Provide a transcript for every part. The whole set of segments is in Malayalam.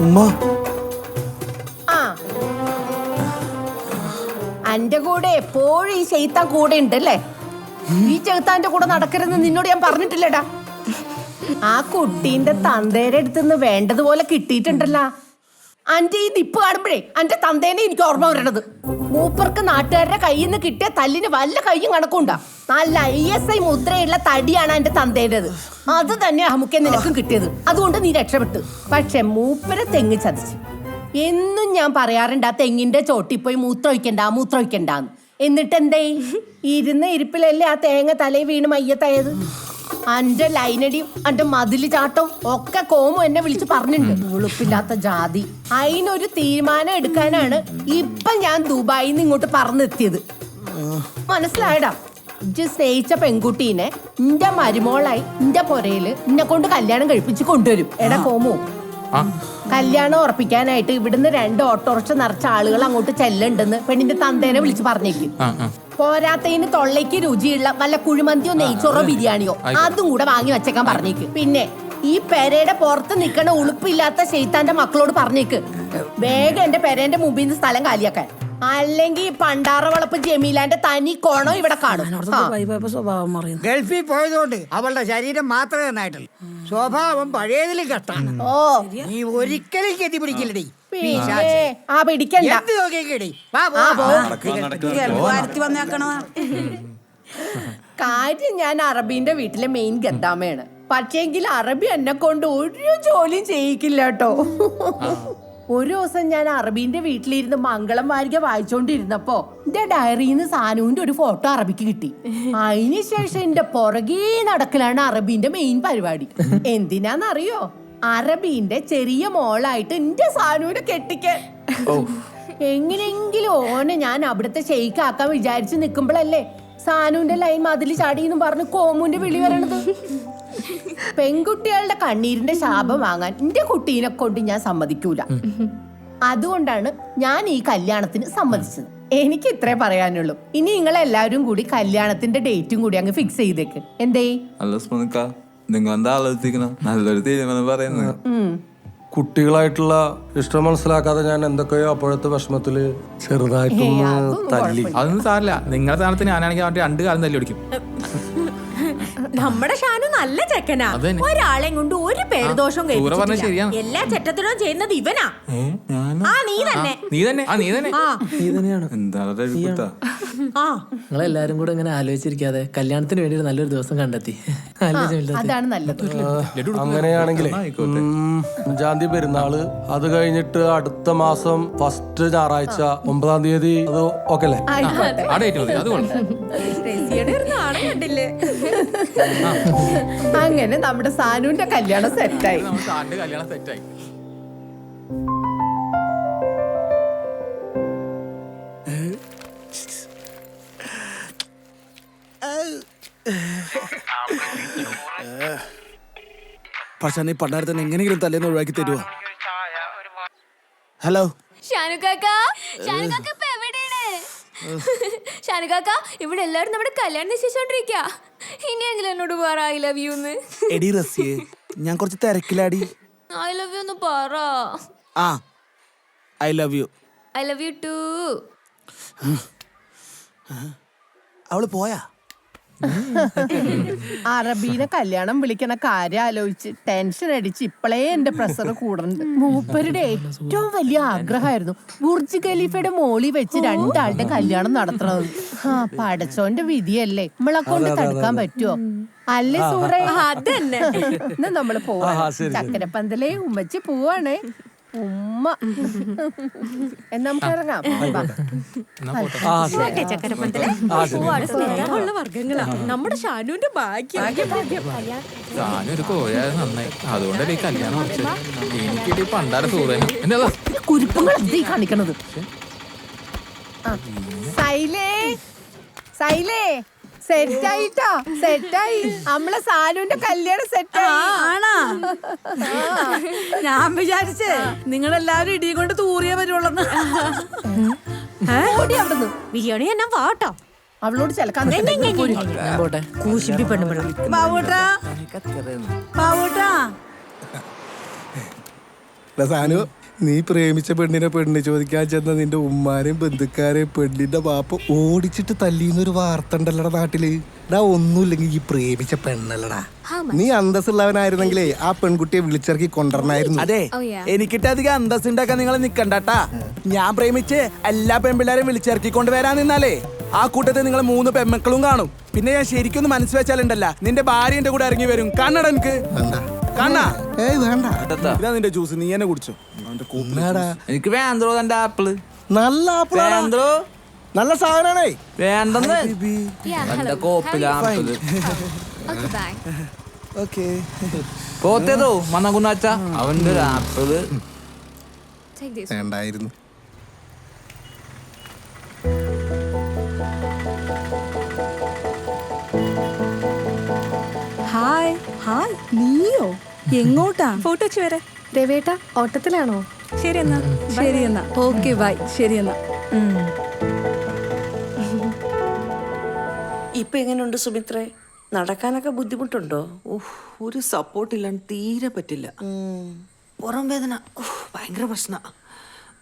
ഉമ്മ. ആ. അന്റെ കൂടെ എപ്പോഴും ഈ ചെയ്ത്താൻ കൂടെ ഉണ്ടല്ലേ? ഈ ചെകുത്താന്റെ കൂടെ നടക്കരുതെന്ന് നിന്നോട് ഞാൻ പറഞ്ഞിട്ടില്ലടാ. ആ കുട്ടീന്റെ തന്തേരെ അടുത്തുനിന്ന് വേണ്ടതുപോലെ കിട്ടിയിട്ടുണ്ടല്ലോ. അന്റെ ഈ നിപ്പ് കാണുമ്പോഴേ അന്റെ തന്തേനെ എനിക്ക് ഓർമ്മ വരണത്. മൂപ്പർക്ക് നാട്ടുകാരുടെ കയ്യിൽ നിന്ന് കിട്ടിയ തല്ലിന് വല്ല കയ്യും കണക്കുണ്ടാ. നല്ല ഐ എസ് ഐ മുദ്രയുള്ള തടിയാണ് എന്റെ തന്തേന്റേത് അത് തന്നെ നമുക്ക് നിനക്കും കിട്ടിയത്. അതുകൊണ്ട് നീ രക്ഷപ്പെട്ടു. പക്ഷെ മൂപ്പരെ തെങ്ങ് ചതിച്ചു. എന്നും ഞാൻ പറയാറുണ്ട് ആ തെങ്ങിന്റെ ചോട്ടിൽ പോയി മൂത്രമൊഴിക്കണ്ട മൂത്രമൊഴിക്കണ്ടെന്ന്. എന്നിട്ട് എന്തേ ഇരുന്ന ഇരിപ്പിലല്ലേ ആ തേങ്ങ തലയിൽ വീണ് മയ്യത്തായത്? അന്റെ ലൈനടിയും അന്റെ മതിൽ ചാട്ടവും ഒക്കെ കോമു എന്നെ വിളിച്ച് പറഞ്ഞിട്ടുണ്ട്. ഉളുപ്പില്ലാത്ത ജാതി. അതിനൊരു തീരുമാനം എടുക്കാനാണ് ഇപ്പൊ ഞാൻ ദുബായിൽ നിന്ന് ഇങ്ങോട്ട് പറഞ്ഞെത്തിയത്. മനസ്സിലായടാ? ഇജ്ജ് സ്നേഹിച്ച പെൺകുട്ടീനെ നിന്റെ മരുമോളായി നിന്റെ പൊരയിൽ എന്നെ കൊണ്ട് കല്യാണം കഴിപ്പിച്ച് കൊണ്ടുവരും. എടാ കോമു. കല്യാണം ഉറപ്പിക്കാനായിട്ട് ഇവിടുന്ന് രണ്ട് ഓട്ടോറിക്ഷ നിറച്ച ആളുകൾ അങ്ങോട്ട് ചെല്ലുണ്ടെന്ന് പെണ്ണിന്റെ തന്തേനെ വിളിച്ച് പറഞ്ഞേക്കും. പോരാത്തതിന് തൊള്ളയ്ക്ക് രുചിയുള്ള വല്ല കുഴിമന്തിയോ നെയ്ച്ചോറോ ബിരിയാണിയോ അതും കൂടെ വാങ്ങി വെച്ചേക്കാൻ പറഞ്ഞേക്ക്. പിന്നെ ഈ പെരയുടെ പുറത്ത് നിൽക്കണ ഉളുപ്പില്ലാത്ത ശൈത്താന്റെ മക്കളോട് പറഞ്ഞേക്ക്. വേഗം എന്റെ പെരേന്റെ മുമ്പിൽ നിന്ന് സ്ഥലം കാലിയാക്കാൻ. അല്ലെങ്കിൽ പണ്ടാറ വളപ്പ് ജമീലാന്റെ തനി കോണോ ഇവിടെ കാണും. ആ. സ്വഭാവം മാറിയത് ഗൾഫിൽ പോയതുകൊണ്ട് അവളുടെ ശരീരം മാത്രമേ നന്നായിട്ടുള്ളൂ. സ്വഭാവം പഴയതിലും കഷ്ടാണ് ഓ. നീ ഒരിക്കലും ഗതി പിടിക്കില്ലടി. പിന്നെ ആ പിടിക്കണ്ട. എന്ത് നോക്കിക്കടി വാ പോ കാര്യം ഞാൻ അറബിന്റെ വീട്ടിലെ മെയിൻ ഗദ്ദാമയാണ്. പക്ഷേങ്കിൽ അറബി എന്നെ കൊണ്ട് ഒരു ജോലിയും ചെയ്യിക്കില്ല കേട്ടോ. ഒരു ദിവസം ഞാൻ അറബീന്റെ വീട്ടിലിരുന്ന് മംഗളം വാരിക വായിച്ചോണ്ടിരുന്നപ്പോ എന്റെ ഡയറിയിൽ നിന്ന് സാനുവിന്റെ ഒരു ഫോട്ടോ അറബിക്ക് കിട്ടി. അതിനുശേഷം എന്റെ പുറകേ നടക്കലാണ് അറബീന്റെ മെയിൻ പരിപാടി. എന്തിനാന്നറിയോ? അറബീന്റെ ചെറിയ മോളായിട്ട് എന്റെ സാനുവിനെ കെട്ടിക്ക എങ്ങനെയെങ്കിലും ഓനെ ഞാൻ അവിടുത്തെ ഷെയ്ക്കാക്കാൻ വിചാരിച്ചു നിൽക്കുമ്പോഴല്ലേ സാനുവിന്റെ ലൈൻ മതിൽ ചാടിയെന്ന് പറഞ്ഞു കോമുന്റെ വിളി വരണത്? പെൺകുട്ടികളുടെ കണ്ണീരിന്റെ ശാപം വാങ്ങാൻ എന്റെ കുട്ടീനെ കൊണ്ട് ഞാൻ സമ്മതിക്കൂല. അതുകൊണ്ടാണ് ഞാൻ ഈ കല്യാണത്തിന് സമ്മതിച്ചത്. എനിക്ക് ഇത്രേ പറയാനുള്ളൂ. ഇനി നിങ്ങൾ എല്ലാവരും കൂടി കല്യാണത്തിന്റെ ഡേറ്റും കൂടി അങ്ങ് ഫിക്സ് ചെയ്തേക്ക്. എന്തേ? നിങ്ങൾ എന്താ ആലോചിക്കണ നല്ലൊരു തീരുമാനം പറയുന്നത്. കുട്ടികളായിട്ടുള്ള ഇഷ്ടം മനസ്സിലാക്കാതെ ഞാൻ എന്തൊക്കെയോ അപ്പോഴത്തെ വിഷമത്തിൽ ചെറുതായിട്ടൊന്ന് തല്ലി. അതൊന്നും സാറില്ല നിങ്ങളുടെ സ്ഥാനത്ത് ഞാനാണെങ്കിൽ അവന്റെ രണ്ട് കാലം തല്ലി നമ്മുടെ ഷാനു നല്ല ചെക്കനാ അതന്നെ. ഒരാളെയും കൊണ്ട് ഒരു പേരുദോഷവും ആ, സൂറ പറഞ്ഞത് കേൾപ്പിച്ചിട്ടില്ല. ശരിയാണ്. എല്ലാ ചെറ്റത്തിനും ചെയ്യുന്നത് ഇവനാ ആ നീ തന്നെ നീ തന്നെ ആ നീ തന്നെ ആ നീ തന്നെയാണ് എന്താ എഴുപ്പത്താ ആ നിങ്ങളെല്ലാരും കൂടെ ഇങ്ങനെ ആലോചിച്ചിരിക്കാതെ കല്യാണത്തിന് വേണ്ടി ഒരു നല്ലൊരു ദിവസം കണ്ടെത്തി ആലോചിച്ചില്ല അതാണ് നല്ലത് അങ്ങനെയാണെങ്കിലേ ഉം, അഞ്ചാം തീയതി പെരുന്നാൾ അത് കഴിഞ്ഞിട്ട് അടുത്ത മാസം ഫസ്റ്റ് ഞായറാഴ്ച ഒമ്പതാം തീയതി അത് ഓക്കെ അല്ലേ ആയിക്കോട്ടെ ആ ഡേറ്റ് മതി അത് കൊള്ളാം റസിയുടെ ഒരു നാണം കണ്ടില്ലേ അങ്ങനെ നമ്മുടെ സാനുവിന്റെ കല്യാണം സെറ്റായി. സാറിന്റെ കല്യാണം സെറ്റായി. പക്ഷെ നീ പണ്ടാരത്തിന് എങ്ങനെയെങ്കിലും തലേന്ന് ഒഴിവാക്കി തരുമോ ഹലോ? ഷാനുക്കാക്ക ഇവിടെ എല്ലാവരും നമ്മുടെ കല്യാണം നിശ്ചയിച്ചോണ്ടിരിക്ക ഇനിയെങ്കിലും എന്നോട് പറ ഐ ലവ് യു എന്ന്. എടി റസിയെ ഞാൻ കുറച്ച് തിരക്കിലാടി. ഐ ലവ് യു എന്ന് പറ. ആ I love you I love you too അവൾ പോയാ? അറബീനെ കല്യാണം വിളിക്കണ കാര്യം ആലോചിച്ച് ടെൻഷൻ അടിച്ച് ഇപ്പളേ എന്റെ പ്രഷർ കൂടുന്നുണ്ട് മൂപ്പരുടെ ഏറ്റവും വലിയ ആഗ്രഹമായിരുന്നു. ബുർജ് ഖലീഫയുടെ മോളി വെച്ച് രണ്ടാളുടെ കല്യാണം നടത്തണത് ആ പടച്ചോന്റെ വിധിയല്ലേ? നമ്മളെ കൊണ്ട് തടുക്കാൻ പറ്റുമോ അല്ലേ സൂറേ? അതന്നെ. എന്നാ നമ്മൾ പോവാ ചക്കരപ്പന്തലേ ഉമ്മച്ചി പോവാണ്. ഉമ്മ. എന്നാ നമുക്ക് ഇറങ്ങാം. ചക്കരപ്പന്തലെ? ഒരുപാട് സ്നേഹമുള്ള വർഗങ്ങളാ നമ്മുടെ ഷാനുവിന്റെ ഭാഗ്യം. സാധനം ഒരു കോഴായത് നന്നായി. അതുകൊണ്ടല്ലേ ഈ കല്യാണം ഉറച്ചത് എനിക്കിട്ട് പണ്ടാര സൂറേന എന്നെ അതാ? കുരുപ്പങ്ങൾ കാണിക്കണത്. സൈലേ. സൈലേ സെറ്റായിട്ടോ? സെറ്റായി. നമ്മളെ സാനുവിന്റെ കല്യാണം സെറ്റായി. ആണാ. ഞാൻ വിചാരിച്ചേ നിങ്ങളെല്ലാരും ഇടിയും കൊണ്ട് തൂറിയേ വരുള്ളന്ന് ബിരിയാണി എന്നാ വാട്ടോ അവളോട് ചിലക്കാൻ ബാബൂട്ടാ. ബാബൂട്ടാ. സാനു. നീ പ്രേമിച്ച പെണ്ണിനെ പെണ്ണ് ചോദിക്കാൻ ചെന്ന നിന്റെ ഉമ്മാരെയും ബന്ധുക്കാരെയും പെണ്ണിന്റെ പാപ്പ ഓടിച്ചിട്ട് തല്ലിന്നൊരു വാർത്ത ഉണ്ടല്ലടാ നാട്ടിൽ. ഡാ ഒന്നുമില്ലെങ്കിൽ ഈ പ്രേമിച്ച പെണ്ണല്ലടാ. നീ അന്തസ്സുള്ളവനായിരുന്നെങ്കിലേ ആ പെൺകുട്ടിയെ വിളിച്ചിറക്കി കൊണ്ടുവരണായിരുന്നു. അതെ എനിക്കിട്ട് അധികം അന്തസ് ഉണ്ടാക്കാൻ നിങ്ങൾ നിക്കണ്ടാട്ടാ. ഞാൻ പ്രേമിച്ച് എല്ലാ പെൺപിള്ളേരെയും വിളിച്ചിറക്കി കൊണ്ടുവരാൻ നിന്നാലേ ആ കൂട്ടത്തിൽ നിങ്ങൾ മൂന്ന് പെൺമക്കളും കാണും. പിന്നെ ഞാൻ ശരിക്കൊന്ന് മനസ്സ് വെച്ചാലുണ്ടല്ല നിന്റെ ഭാര്യ എന്റെ കൂടെ ഇറങ്ങി വരും. കണ്ണട എനിക്ക് കാണാ ഏയ് വേണ്ട ഇതാ നിന്റെ ജ്യൂസ് നീ എന്നെ കുടിച്ചോ. അവന്റെ എനിക്ക് വേണ്ടോ തന്റെ ആപ്പിൾ? നല്ല ആപ്പിളാടാ. വേണ്ടോ നല്ല സാധനാണേ. വേണ്ടെന്ന്? കോപ്പിലാ ആപ്പിൾ. പോത്തേതോ മണ്ണകുന്നാച്ച അവന്റെ ഒരു ആപ്പിൾ. വേണ്ടായിരുന്നു. ഹായ് ഹായ് നീയോ? എങ്ങോട്ടാ? ഫോട്ടോ വെച്ച് വരെ. രവേട്ട ഓട്ടത്തിലാണോ? ശരി എന്നാ. ശരി എന്നാ. Okay bye. ശരി എന്നാ. ഇപ്പൊ എങ്ങനെയുണ്ട് സുമിത്രേ? നടക്കാനൊക്കെ ബുദ്ധിമുട്ടുണ്ടോ? ഉഫ്, ഒരു സപ്പോർട്ട് ഇല്ലാണ്ട് തീരെ പറ്റില്ല. പുറം വേദന. ഉഫ്, ഭയങ്കര പ്രശ്ന.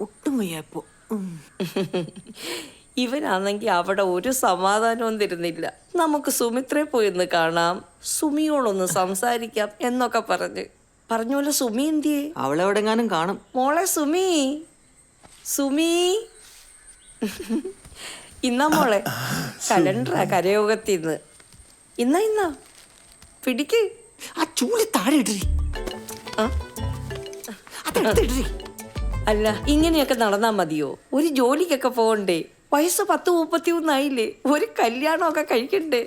ഒട്ടും വയ്യ ഇപ്പോ. ഉം. ഇവനാണെങ്കിൽ അവിടെ ഒരു സമാധാനവും തരുന്നില്ല. നമുക്ക് സുമിത്രയെ പോയി ഒന്ന് കാണാം. സുമിയോടൊന്ന് സംസാരിക്കാം എന്നൊക്കെ പറഞ്ഞ്. പറഞ്ഞ സുമി എന്തിയേ? അവളെവിടെങ്ങാനും കാണും. മോളെ സുമി. സുമി. ഇന്നാ മോളെ. കലണ്ടറാ കരയോഗത്തിന്ന്. ഇന്നാ ഇന്നാ. പിടിക്ക്. ആ ചൂൽ താഴെ ഇടറി. അല്ല ഇങ്ങനെയൊക്കെ നടന്നാ മതിയോ? ഒരു ജോലിക്കൊക്കെ പോകണ്ടേ? വയസ്സ് പത്ത് മുപ്പത്തി ഒന്നായില്ലേ ഒരു കല്യാണമൊക്കെ കഴിക്കണ്ടേ?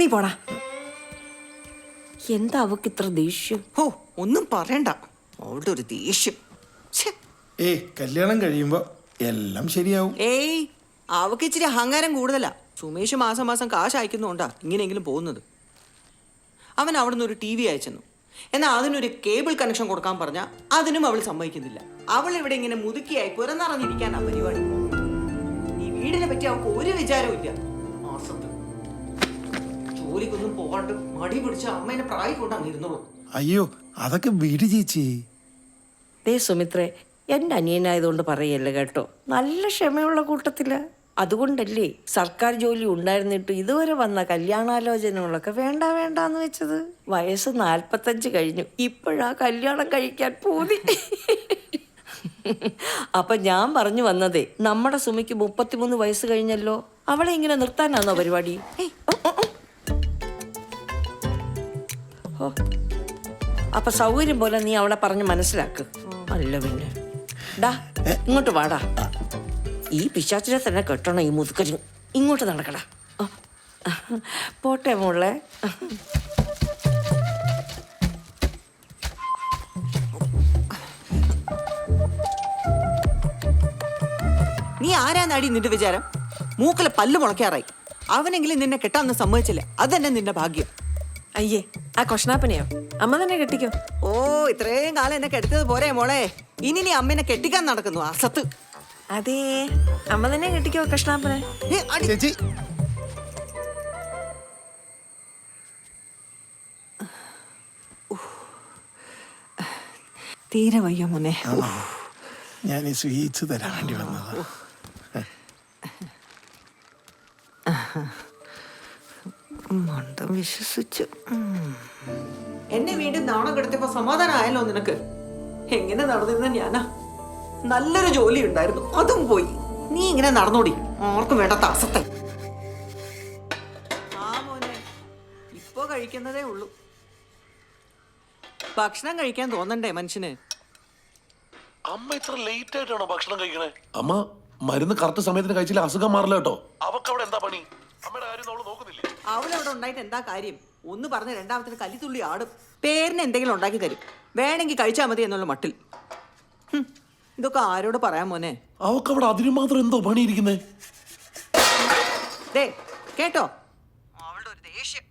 നീ പോടാ. എന്താ അവക്ക് ഇത്ര ദേഷ്യം? ഓ ഒന്നും പറയണ്ട. അവളുടെ ഒരു ദേഷ്യം. ഏ ഏയ് കല്യാണം കഴിയുമ്പോ എല്ലാം ശരിയാവും. ഏയ് അവക്ക് ഇച്ചിരി അഹങ്കാരം കൂടുതലാ. സുമേഷ് മാസം മാസം കാശ് അയക്കുന്നുണ്ടാ ഇങ്ങനെയെങ്കിലും പോകുന്നത്. അവൻ അവിടുന്ന് ഒരു ടി വി അയച്ചെന്നു. എന്നാൽ അതിനൊരു കേബിൾ കണക്ഷൻ കൊടുക്കാൻ പറഞ്ഞ അതിനും അവൾ സമ്മതിക്കുന്നില്ല. അവൾ ഇവിടെ ഇങ്ങനെ മുതുക്കിയായി പുറന്നറിഞ്ഞിരിക്കാനാ പരിപാടി. ഈ വീടിനെ പറ്റി അവൾക്ക് ഒരു വിചാരവും ഇല്ല. മാസത്ത് ജോലിക്കൊന്നും പോകാണ്ട് മടി പിടിച്ച അമ്മേനെ പ്രായം ഇരുന്നോളൂ. അയ്യോ അതൊക്കെ വീട് ചേച്ചി. ദേ സുമിത്രേ എന്റെ അനിയനായതുകൊണ്ട് പറയല്ല കേട്ടോ? നല്ല ക്ഷമയുള്ള കൂട്ടത്തിൽ. അതുകൊണ്ടല്ലേ സർക്കാർ ജോലി ഉണ്ടായിരുന്നിട്ട് ഇതുവരെ വന്ന കല്യാണാലോചനകളൊക്കെ വേണ്ട വേണ്ട എന്ന് വെച്ചത്? വയസ്സ് നാൽപ്പത്തഞ്ച് കഴിഞ്ഞു. ഇപ്പോഴാ കല്യാണം കഴിക്കാൻ പോതി. അപ്പൊ ഞാൻ പറഞ്ഞു വന്നതേ നമ്മുടെ സുമിക്ക് മുപ്പത്തിമൂന്ന് വയസ്സ് കഴിഞ്ഞല്ലോ. അവളെ ഇങ്ങനെ നിർത്താനാണോ പരിപാടി. അപ്പൊ സൗകര്യം പോലെ നീ അവളെ പറഞ്ഞ് മനസ്സിലാക്ക്. അല്ല പിന്നെ. ഡാ ഇങ്ങോട്ട് വാടാ. ഈ പിശാച്ചിനെ തന്നെ കെട്ടണം ഈ മുതുക്കരി ഇങ്ങോട്ട് നടക്കടാ. പോട്ടെ മോളെ. നീ ആരാന്നാടി നിന്റെ വിചാരം? മൂക്കിലെ പല്ല് മുളയ്ക്കാറായി. അവനെങ്കിലും നിന്നെ കെട്ടാന്ന് സമ്മതിച്ചില്ല. അതന്നെ നിന്റെ ഭാഗ്യം. അയ്യേ ആ കൊഷ്ണാപ്പനെയോ അമ്മ തന്നെ കെട്ടിക്കോ. ഓ ഇത്രയും കാലം എന്നെ കെടുത്തത് പോരേ മോളെ. ഇനി നീ അമ്മേനെ കെട്ടിക്കാൻ നടക്കുന്നു അസത്ത് അതേ. അമ്മ തന്നെ കെട്ടിക്കോ കൃഷ്ണാപ്പനെ. ചേച്ചി. തീരെ വയ്യ മോനെ. ഞാൻ ഈ സ്വീറ്റ്സ് തരാൻ വേണ്ടി വന്നത്. മണ്ടം വിശ്വസിച്ചു. എന്നെ വീണ്ടും നാണം കെടുത്തിയപ്പോ സമാധാനമായല്ലോ നിനക്ക്. എങ്ങനെ നടന്നിരുന്ന ഞാനാ? നല്ലൊരു ജോലി ഉണ്ടായിരുന്നു. അതും പോയി. നീ ഇങ്ങനെ നടന്നോടി. ആർക്കും വേണ്ടാത്ത അസത്തെ. ആ മോനെ ഇപ്പൊ കഴിക്കുന്നതേ ഉള്ളൂ. ഭക്ഷണം കഴിക്കാൻ തോന്നണ്ടേ മനുഷ്യന്? അമ്മ ഇത്ര ലേറ്റ് ആയിട്ടാണോ ഭക്ഷണം കഴിക്കണേ? അമ്മ മരുന്ന് കറക്റ്റ് സമയത്തിന് കഴിച്ചില്ല. അസുഖം മാറില്ല കേട്ടോ. അവക്ക് അവിടെ എന്താ പണി? അമ്മയുടെ കാര്യം അവൾ നോക്കുന്നില്ലേ? അവളവിടെ ഉണ്ടായിട്ട് എന്താ കാര്യം? ഒന്ന് പറഞ്ഞ് രണ്ടാമത്തിന് കല്ലിത്തുള്ളി ആടും. പേരിന് എന്തെങ്കിലും ഉണ്ടാക്കി തരും. വേണമെങ്കിൽ കഴിച്ചാൽ മതി എന്നുള്ള മട്ടിൽ. ഹും, ഇതൊക്കെ ആരോട് പറയാൻ മോനെ? അവക്ക് അവിടെ അതിന് മാത്രം എന്തോ പണിയിരിക്കുന്നേ? ദേ കേട്ടോ? അവളുടെ ഒരു ദേഷ്യം.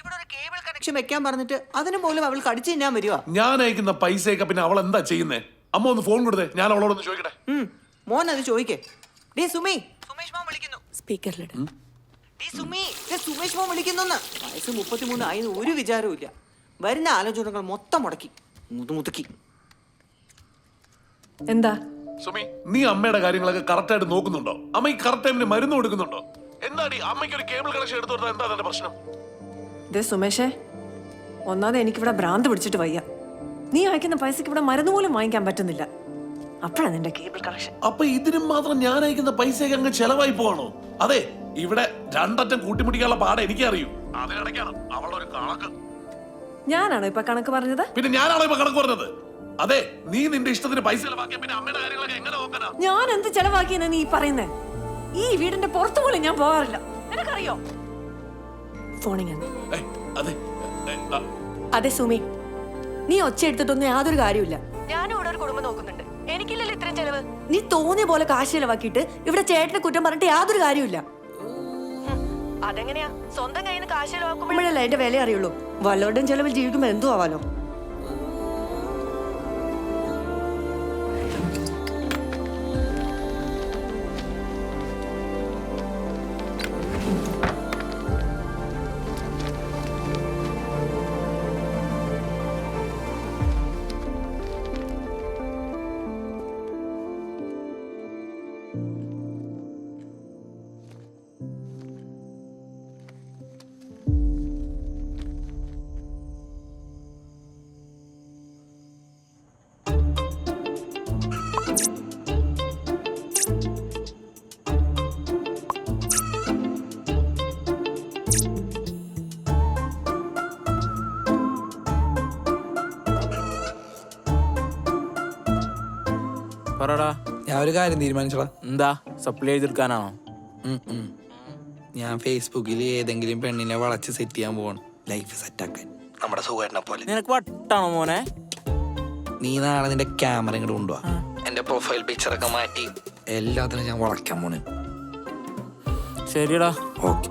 ഇവിടെ ഒരു കേബിൾ കണക്ഷൻ വെക്കാൻ പറഞ്ഞിട്ട് അതിന് പോലും അവൾ കടിച്ചു തിന്നാൻ വരുവാ. ഞാൻ അയക്കുന്ന പൈസയൊക്കെ പിന്നെ അവൾ എന്താ ചെയ്യുന്നേ? അമ്മ ഒന്ന് ഫോൺ കൊടുത്തേ. ഞാൻ അവളോടൊന്ന് ചോദിക്കട്ടെ. ഉം, മോൻ അത് ചോദിക്കേ. ഡേ സുമി. സുമേഷ് മോൻ വിളിക്കുന്നു. സ്പീക്കറിലിട. സുമി. ദേ സുമേഷ് മോൻ വിളിക്കുന്നു വയസ്സ് മുപ്പത്തിമൂന്ന് ആയി ഒരു വിചാരവും ഇല്ല വരുന്ന ആലോചനകൾ മൊത്തം മുടക്കി. മുതു മുതുക്കി എന്താ? സുമി നീ അമ്മയുടെ കാര്യങ്ങളൊക്കെ കറക്റ്റ് ആയിട്ട് നോക്കുന്നുണ്ടോ? അമ്മ ഈ കറക്റ്റ് ടൈമിന് മരുന്ന് കൊടുക്കുന്നുണ്ടോ? എന്താടി അമ്മയ്ക്ക് ഒരു കേബിൾ കണക്ഷൻ എടുത്തു കൊടുത്താൽ എന്താ അതിന്റെ പ്രശ്നം? ഇതേ സുമേഷേ ഒന്നാമത് എനിക്കിവിടെ ഭ്രാന്ത് പിടിച്ചിട്ട് വയ്യ. നീ അയക്കുന്ന പൈസക്ക് ഇവിടെ മരുന്ന് പോലും വാങ്ങിക്കാൻ പറ്റുന്നില്ല. അപ്പോഴാണ് നിന്റെ കേബിൾ കണക്ഷൻ അപ്പൊ ഇതിനും മാത്രം ഞാൻ അയക്കുന്ന പൈസയൊക്കെ അങ്ങ് ചെലവായി പോവാണോ? അതെ ഇവിടെ രണ്ടറ്റം കൂട്ടിമുട്ടിക്കാനുള്ള പാടെ എനിക്കറിയൂ. അതിനിടയ്ക്കാണ് അവളൊരു കണക്ക്. ഞാനാണോ ഇപ്പൊ കണക്ക് പറഞ്ഞത്? പിന്നെ ഞാനാണോ ഇപ്പൊ കണക്ക് പറഞ്ഞത്? അതെ നീ നിന്റെ ഇഷ്ടത്തിന് പൈസ ചെലവാക്കിയ പിന്നെ അമ്മയുടെ കാര്യങ്ങളൊക്കെ എങ്ങനെ നോക്കാനാ? ഞാൻ എന്ത് ചെലവാക്കിയെന്ന് നീ പറയുന്നേ? ഈ വീടിന്റെ പുറത്തു പോലും ഞാൻ പോകാറില്ല. നിനക്കറിയോ? ഫോണിങ് ഏയ്, അതെ ഏ, ആ, അതെ സുമി. നീ ഒച്ച എടുത്തിട്ടൊന്നും യാതൊരു കാര്യമില്ല ഞാനും ഇവിടെ ഒരു കുടുംബം നോക്കുന്നുണ്ട്. എനിക്കില്ലല്ലോ ഇത്രയും ചെലവ്. നീ തോന്നിയ പോലെ കാശ് ചെലവാക്കിയിട്ട് ഇവിടെ ചേട്ടനെ കുറ്റം പറഞ്ഞിട്ട് യാതൊരു കാര്യമില്ല അതെങ്ങനെയാ? സ്വന്തം കയ്യിൽ നിന്ന് കാശ് ചെലവാക്കുമ്പോഴല്ലേ എന്റെ വില അറിയുള്ളൂ. വല്ലവരുടെയും ചെലവിൽ ജീവിക്കുമ്പോ എന്തു ആവാലോ. പറടാ. ഞാൻ ഒരു കാര്യം തീരുമാനിച്ചടാ എന്താ? സപ്ലൈ ചെയ്തെടുക്കാനാണോ? ഞാൻ ഫേസ്ബുക്കിൽ ഏതെങ്കിലും പെണ്ണിനെ വളച്ച് സെറ്റ് ചെയ്യാൻ പോവാണ്. ലൈഫ് സെറ്റ് സെറ്റാക്കാൻ നമ്മുടെ സുഖേട്ടനെ പോലെ. നിനക്ക് വട്ടാണോ മോനെ? നീ നാളെ നിന്റെ ക്യാമറ ഇങ്ങോട്ട് കൊണ്ടുപോവാ എന്റെ പ്രൊഫൈൽ പിക്ചർ ഒക്കെ മാറ്റി. എല്ലാത്തിനും ഞാൻ വളയ്ക്കാൻ പോണ് ശരിയടാ. ഓക്കെ